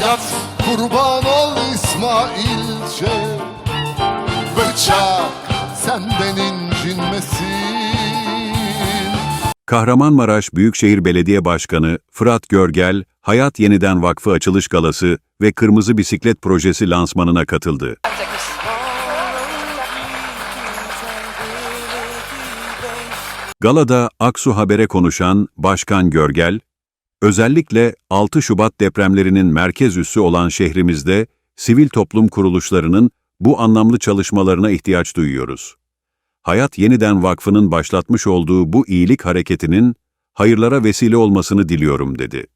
Yat. Kurban ol İsmailçe Bıçak senden incinmesin. Kahramanmaraş Büyükşehir Belediye Başkanı Fırat Görgel, Hayat Yeniden Vakfı açılış galası ve Kırmızı Bisiklet Projesi lansmanına katıldı. Galada Aksu Haber'e konuşan Başkan Görgel, özellikle 6 Şubat depremlerinin merkez üssü olan şehrimizde sivil toplum kuruluşlarının bu anlamlı çalışmalarına ihtiyaç duyuyoruz. Hayat Yeniden Vakfı'nın başlatmış olduğu bu iyilik hareketinin hayırlara vesile olmasını diliyorum dedi.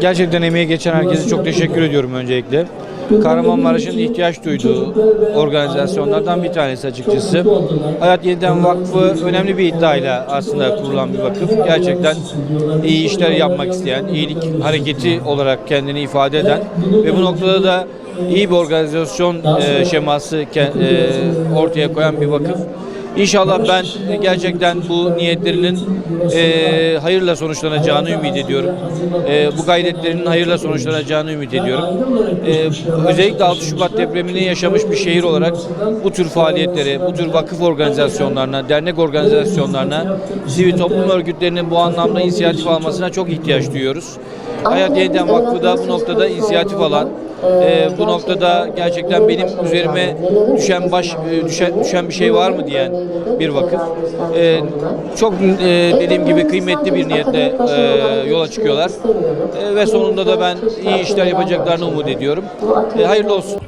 Gerçekten emeği geçen herkese çok teşekkür ediyorum öncelikle. Kahramanmaraş'ın ihtiyaç duyduğu organizasyonlardan bir tanesi açıkçası. Hayat Yeniden Vakfı önemli bir iddiayla aslında kurulan bir vakıf. Gerçekten iyi işler yapmak isteyen, iyilik hareketi olarak kendini ifade eden ve bu noktada da iyi bir organizasyon e, şeması e, ortaya koyan bir vakıf. İnşallah ben gerçekten bu niyetlerinin e, hayırla sonuçlanacağını ümit ediyorum. E, bu gayretlerinin hayırla sonuçlanacağını ümit ediyorum. E, özellikle 6 Şubat depremini yaşamış bir şehir olarak bu tür faaliyetlere, bu tür vakıf organizasyonlarına, dernek organizasyonlarına, sivil toplum örgütlerinin bu anlamda inisiyatif almasına çok ihtiyaç duyuyoruz. Hayat Yeniden Vakfı da bu noktada inisiyatif alan, e, bu noktada gerçekten benim üzerime düşen baş e, düşen, düşen bir şey var mı diyen bir vakıf. E, çok e, dediğim gibi kıymetli bir niyetle e, yola çıkıyorlar. E, ve sonunda da ben iyi işler yapacaklarını umut ediyorum. E, hayırlı olsun.